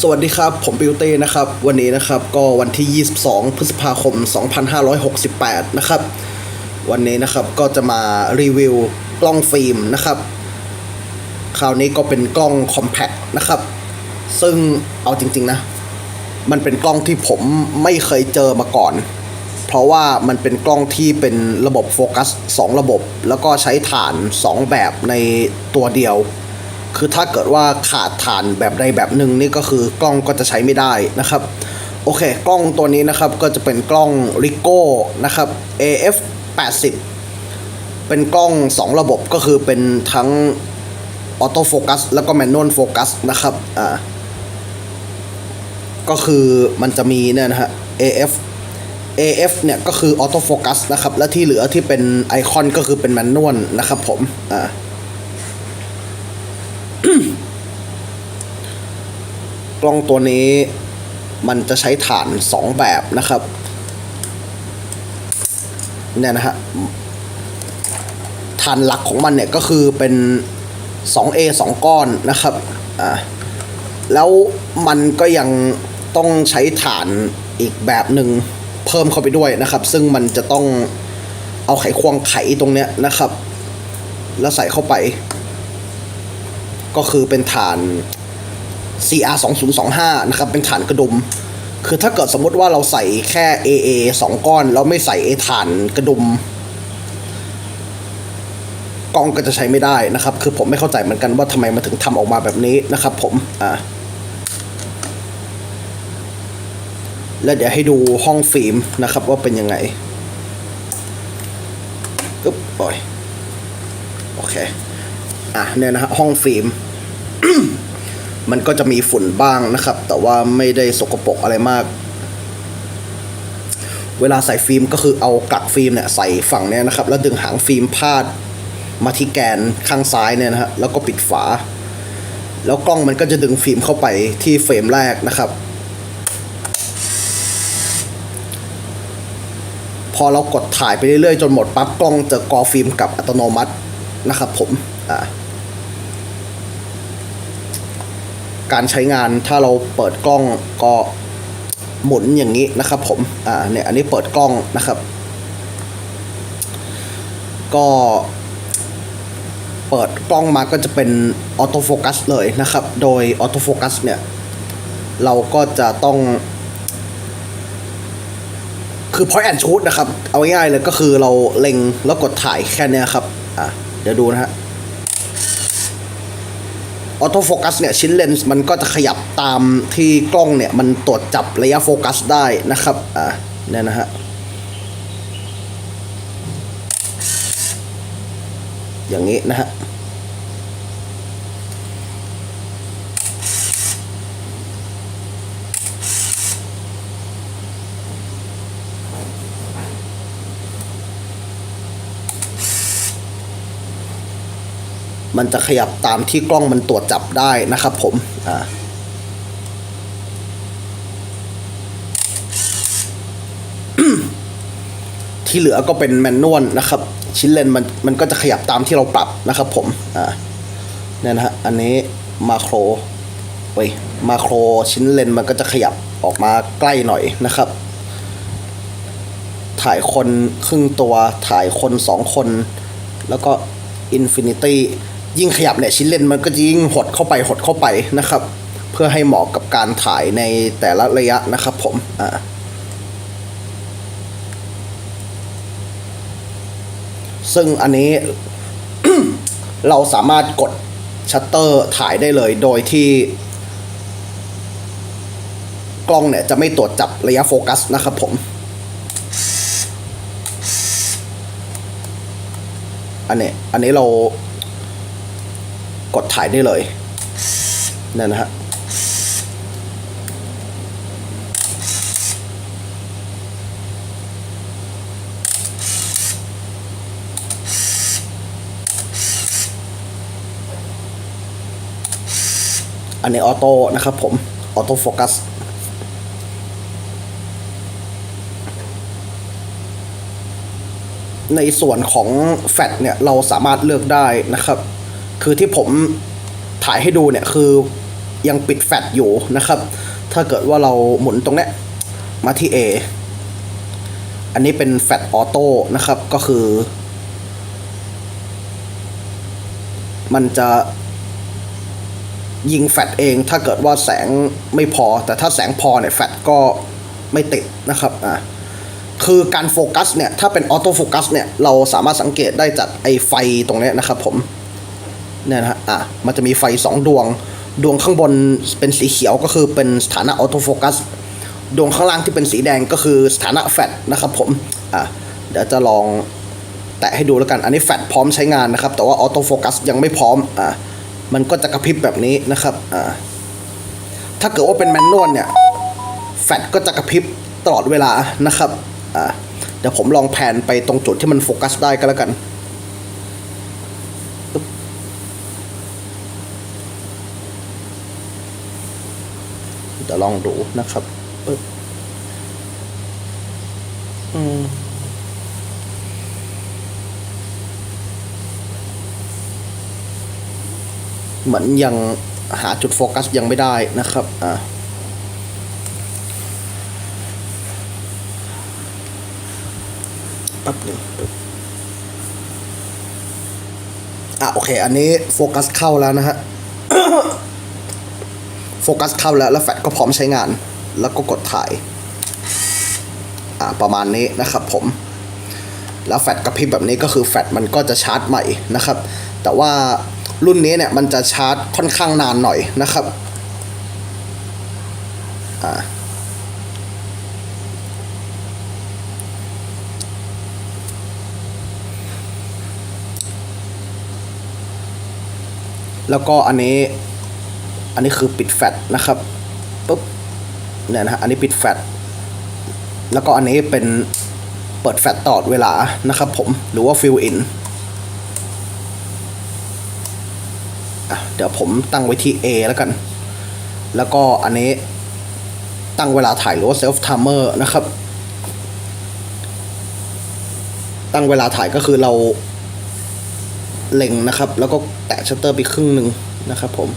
สวัสดีครับ ผมบิวเต้นะครับ วันนี้นะครับก็วันที่ 22 พฤษภาคม 2568 นะครับ วันนี้นะครับก็จะมารีวิวกล้องฟิล์มนะครับ คราวนี้ก็เป็นกล้องคอมแพคนะครับ ซึ่งเอาจริง ๆ นะ มันเป็นกล้องที่ผมไม่เคยเจอมาก่อน เพราะว่ามันเป็นกล้องที่เป็นระบบโฟกัส2ระบบ แล้วก็ใช้ฐาน 2 แบบในตัวเดียว คือถ้าเกิดว่าขาดฐานแบบใดแบบหนึ่งนี่ก็คือกล้องก็จะใช้ไม่ได้นะครับ โอเค กล้องตัวนี้นะครับก็จะเป็นกล้อง Ricoh นะครับ AF 80 เป็นกล้อง 2 ระบบก็คือเป็นทั้งออโต้โฟกัสแล้วก็แมนนวลโฟกัสนะครับ อ่า ก็คือมันจะมีเนี่ยนะฮะ AF AF เนี่ยก็คือออโต้โฟกัสนะครับ และที่เหลือที่เป็นไอคอนก็คือเป็นแมนนวลนะครับผม อ่ากล้องตัวนี้มันจะใช้ฐาน 2 แบบนะครับ เนี่ยนะฮะฐานหลักของมันเนี่ยก็คือเป็น 2A 2 ก้อนนะครับ อ่า แล้วมันก็ยัง ต้องใช้ฐานอีกแบบหนึ่งเพิ่มเข้าไปด้วยนะครับ ซึ่งมันจะต้องเอาไขควงไขตรงเนี้ยนะครับ แล้วใส่เข้าไป ก็คือเป็นฐาน CR 2025นะครับ เป็นฐานกระดุม คือถ้าเกิดสมมติว่าเราใส่แค่ AA 2 ก้อน แล้วไม่ใส่ไอฐานกระดุมกล้องก็จะใช้ไม่ได้นะครับ คือผมไม่เข้าใจเหมือนกันว่าทำไมมันถึงทำออกมาแบบนี้นะครับ ผมอ่า แล้วเดี๋ยวให้ดูห้องฟิล์มนะครับว่าเป็นยังไงปึ๊บโอ้ยโอเค อะเนี่ยนะฮะห้องฟิล์มมันก็จะมีฝุ่นบ้างนะครับ แต่ว่าไม่ได้สกปรกอะไรมาก เวลาใส่ฟิล์มก็คือเอากักฟิล์มเนี่ยใส่ฝั่งเนี่ยนะครับ แล้วดึงหางฟิล์มพาดมาที่แกนข้างซ้ายเนี่ยนะฮะแล้วก็ปิดฝา แล้วกล้องมันก็จะดึงฟิล์มเข้าไปที่เฟรมแรกนะครับ พอเรากดถ่ายไปเรื่อยๆ จนหมดปั๊บกล้องจะกอฟิล์มกับอัตโนมัตินะครับผมอ่าการใช้งานถ้าเราเปิดกล้องก็หมุนอย่างนี้นะครับผม อ่า เนี่ย อันนี้เปิดกล้องนะครับ ก็เปิดกล้องมาก็จะเป็นออโต้โฟกัสเลยนะครับ โดยออโต้โฟกัสเนี่ย เราก็จะต้อง คือ point and shoot นะครับ เอาง่ายๆเลยก็คือเราเล็งแล้วกดถ่ายแค่นี้ครับ อะ เดี๋ยวดูนะฮะออโต้โฟกัสเนี่ย ชิ้นเลนส์มันก็จะขยับตามที่กล้องเนี่ย มันตรวจจับระยะโฟกัสได้นะครับ อะเนี่ยนะฮะอย่างนี้นะฮะ มันจะขยับตามที่กล้องมันตรวจจับได้นะครับผมอ่าที่เหลือก็เป็นแมนนวลนะครับ ชิ้นเลนมันมันก็จะขยับตามที่เราปรับนะครับผมอ่าเนี่ยนะฮะอันนี้มาโครเว้ยมาโครชิ้นเลนมันก็จะขยับออกมาใกล้หน่อยนะครับ ถ่ายคนครึ่งตัวถ่ายคนสองคน แล้วก็อินฟินิตี้ ยิ่งขยับเนี่ยชิ้นเลนมันก็จะยิ่งหดเข้าไปหดเข้าไปนะครับ เพื่อให้เหมาะกับการถ่ายในแต่ละระยะนะครับผมอ่าซึ่งอันนี้เราสามารถกดชัตเตอร์ถ่ายได้เลยโดยที่ กล้องเนี่ยจะไม่ตรวจจับระยะโฟกัสนะครับผม อันนี้อันนี้เรา กดถ่ายได้เลยนั่นนะฮะอันนี้ออโต้นะครับผม ออโต้โฟกัสในส่วนของแฟตเนี่ย เราสามารถเลือกได้นะครับ คือที่ผมถ่ายให้ดูเนี่ยคือยังปิดแฟตอยู่นะครับ ถ้าเกิดว่าเราหมุนตรงเนี้ยมาที่ A อันนี้เป็นแฟตออโต้นะครับก็คือ มันจะยิงแฟตเองถ้าเกิดว่าแสงไม่พอ แต่ถ้าแสงพอเนี่ยแฟตก็ไม่ติดนะครับอะคือการโฟกัสเนี่ย ถ้าเป็นออโต้โฟกัสเนี่ย เราสามารถสังเกตได้จากไอ้ไฟตรงนี้นะครับผม เนี่ยนะฮะอะมันจะมีไฟสองดวง ดวงข้างบนเป็นสีเขียวก็คือเป็นสถานะออโต้โฟกัสดวงข้างล่างที่เป็นสีแดงก็คือสถานะแฟตนะครับผมอะเดี๋ยวจะลองแตะให้ดูแล้วกัน อันนี้แฟลชพร้อมใช้งานนะครับ แต่ว่าออโต้โฟกัสยังไม่พร้อมอ่ามันก็จะกระพริบแบบนี้นะครับอ่าถ้าเกิดว่าเป็นแมนนวลเนี่ยแฟลชก็จะกระพริบตลอดเวลานะครับอ่าเดี๋ยวผมลองแผนไปตรงจุดที่มันโฟกัสได้ก็แล้วกันปึ๊บเดี๋ยว ลองดูนะครับปึ๊บอืมเหมือนยังหาจุดโฟกัสยังไม่ได้นะครับ อ่าแป๊บหนึงอะโอเค อันนี้โฟกัสเข้าแล้วนะฮะ โฟกัสเข้าแล้วแล้วแฟลชก็พร้อมใช้งาน แล้วก็กดถ่าย อ่าประมาณนี้นะครับผม แล้วแฟลชกระพริบแบบนี้ก็คือแฟลชมันก็จะชาร์จใหม่นะครับ แต่ว่ารุ่นนี้เนี่ยมันจะชาร์จค่อนข้างนานหน่อยนะครับ อ่าแล้วก็อันนี้ อันนี้คือปิดแฟลชนะครับปุ๊บเนี่ยนะฮะอันนี้ปิดแฟลชแล้วก็อันนี้เป็นเปิดแฟลชตลอดเวลานะครับผมหรือว่าฟิลอินเดี๋ยวผมตั้งไว้ที่ A แล้วกัน แล้วก็อันนี้ตั้งเวลาถ่ายหรือว่า self timer นะครับ ตั้งเวลาถ่ายก็คือเราเล็งนะครับ แล้วก็แตะชัตเตอร์ไปครึ่งหนึ่งนะครับผม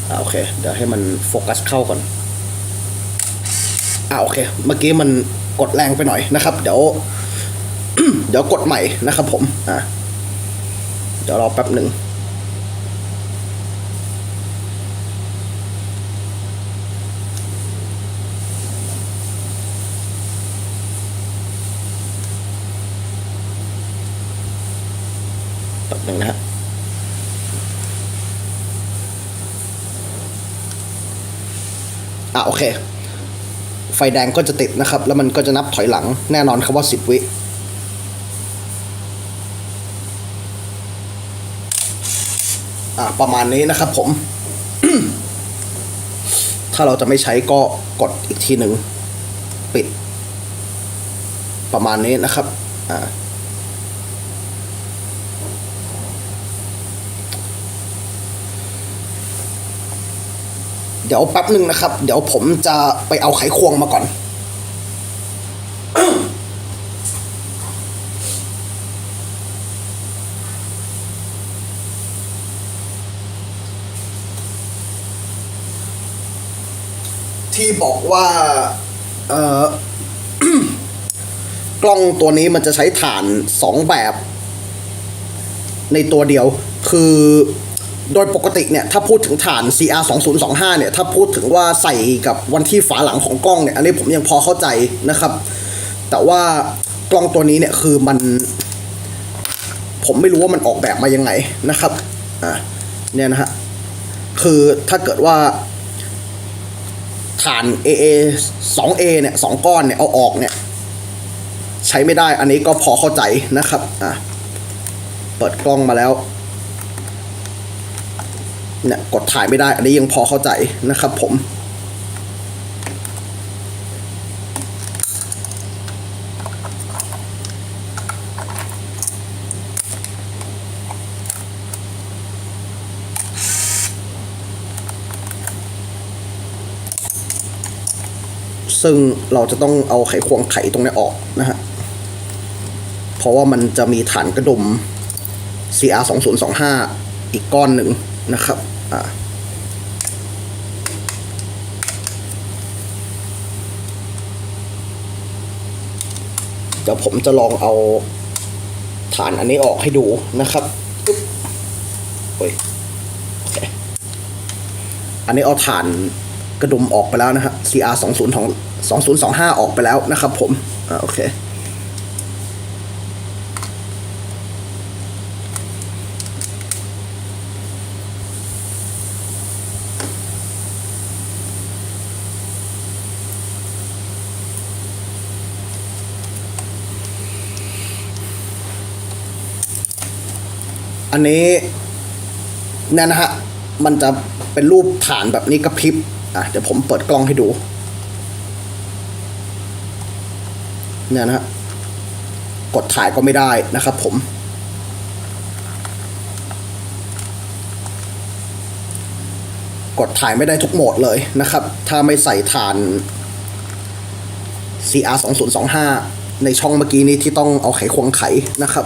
อ่า โอเค เดี๋ยวให้มันโฟกัสเข้าก่อนอ่าโอเค เมื่อกี้มันกดแรงไปหน่อยนะครับ เดี๋ยว เดี๋ยวกดใหม่นะครับผม อ่าเดี๋ยวรอแป๊บหนึ่งแป๊บหนึ่งนะฮะ อะโอเค ไฟแดงก็จะติดนะครับ แล้วมันก็จะนับถอยหลังแน่นอนครับว่าสิบวิอ่าประมาณนี้นะครับผม ถ้าเราจะไม่ใช้ก็กดอีกทีหนึ่ง ปิด ประมาณนี้นะครับ อ่า ดี๋ยวแป๊บหนึ่งนะครับ เดี๋ยวผมจะไปเอาไขควงมาก่อน ที่บอกว่า เออกล้องตัวนี้มันจะใช้ฐานสองแบบ ในตัวเดียวคือ โดยปกติเนี่ยถ้าพูดถึงฐาน CR 2025เนี่ยถ้าพูดถึงว่าใส่กับวันที่ฝาหลังของกล้องเนี่ยอันนี้ผมยังพอเข้าใจนะครับ แต่ว่ากล้องตัวนี้เนี่ยคือมัน ผมไม่รู้ว่ามันออกแบบมายังไงนะครับอ่าเนี่ยนะฮะคือถ้าเกิดว่าฐาน AA 2A เนี่ยสองก้อนเนี่ยเอาออกเนี่ยใช้ไม่ได้อันนี้ก็พอเข้าใจนะครับอะเปิดกล้องมาแล้ว เนี่ยกดถ่ายไม่ได้ อันนี้ยังพอเข้าใจนะครับผมซึ่งเราจะต้องเอาไขควงไขตรงนี้ออกนะฮะ เพราะว่ามันจะมีฐานกระดุม CR 2025อีกก้อนหนึ่ง นะครับอ่าเดี๋ยวผมจะลองเอาฐานอันนี้ออกให้ดูนะครับปึ๊บโอ้ยอันนี้เอาฐานกระดุมออกไปแล้วนะฮะ CR 2 0ของ2025ออกไปแล้วนะครับผม อ่าโอเค อันนี้เนี่ยนะฮะ มันจะเป็นรูปฐานแบบนี้กระพริบ อะ เดี๋ยวผมเปิดกล้องให้ดู เนี่ยนะฮะ กดถ่ายก็ไม่ได้นะครับผม กดถ่ายไม่ได้ทุกโหมดเลยนะครับ ถ้าไม่ใส่ฐาน CR 2025ในช่องเมื่อกี้นี้ที่ต้องเอาไขควงไขนะครับ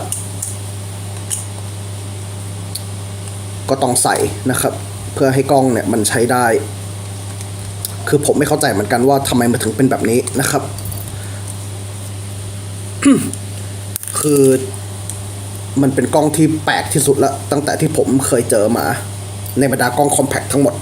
ก็ต้องใส่นะครับ เพื่อให้กล้องเนี่ยมันใช้ได้ คือผมไม่เข้าใจเหมือนกันว่าทำไมมันถึงเป็นแบบนี้นะครับ คือมันเป็นกล้องที่แปลกที่สุดละตั้งแต่ที่ผมเคยเจอมา ในบรรดากล้องคอมแพคทั้งหมด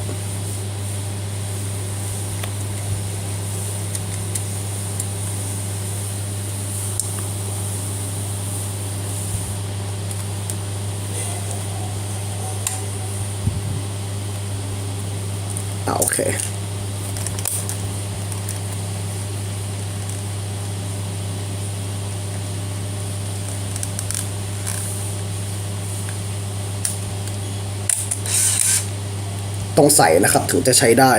ต้องใส่นะครับถึงจะใช้ได้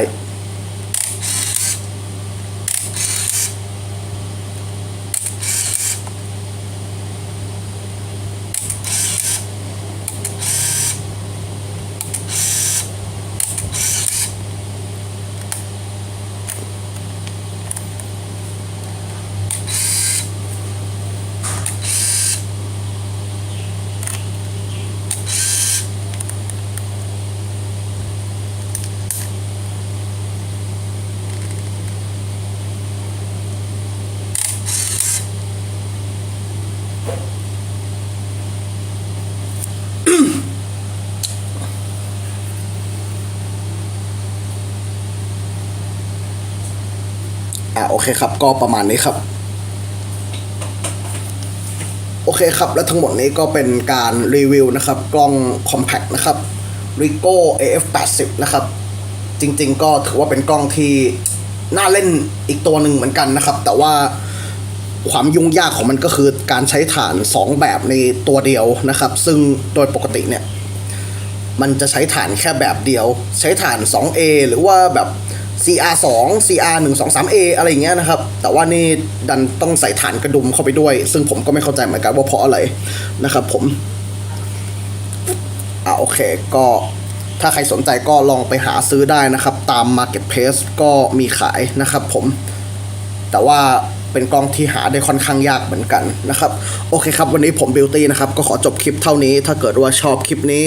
อ่าโอเคครับ ก็ประมาณนี้ครับ โอเคครับ และทั้งหมดนี้ก็เป็นการรีวิวนะครับ กล้อง Compact นะครับ Ricoh AF80 นะครับ จริงๆ ก็ถือว่าเป็นกล้องที่น่าเล่นอีกตัวหนึ่งเหมือนกันนะครับ แต่ว่าความยุ่งยากของมันก็คือการใช้ฐาน 2 แบบในตัวเดียวนะครับ ซึ่งโดยปกติเนี่ย มันจะใช้ฐานแค่แบบเดียว ใช้ฐาน 2A หรือว่าแบบ CR 2 CR 1 2 3A อะไรอย่างเงี้ยนะครับ แต่ว่านี่ดันต้องใส่ฐานกระดุมเข้าไปด้วย ซึ่งผมก็ไม่เข้าใจเหมือนกันว่าเพราะอะไรนะครับผมอ่าโอเคก็ถ้าใครสนใจก็ลองไปหาซื้อได้นะครับ ตาม Marketplace ก็มีขายนะครับผม แต่ว่า เป็นกล้องที่หาได้ค่อนข้างยากเหมือนกันนะครับ โอเคครับ วันนี้ผมบิวตี้นะครับ ก็ขอจบคลิปเท่านี้ ถ้าเกิดว่าชอบคลิปนี้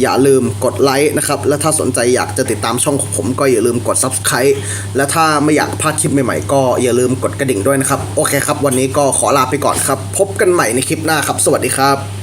อย่าลืมกดไลค์นะครับ และถ้าสนใจอยากจะติดตามช่องของผมก็อย่าลืมกด Subscribe และถ้าไม่อยากพลาดคลิปใหม่ๆ ก็อย่าลืมกดกระดิ่งด้วยนะครับ โอเคครับ วันนี้ก็ขอลาไปก่อนครับ พบกันใหม่ในคลิปหน้าครับ สวัสดีครับ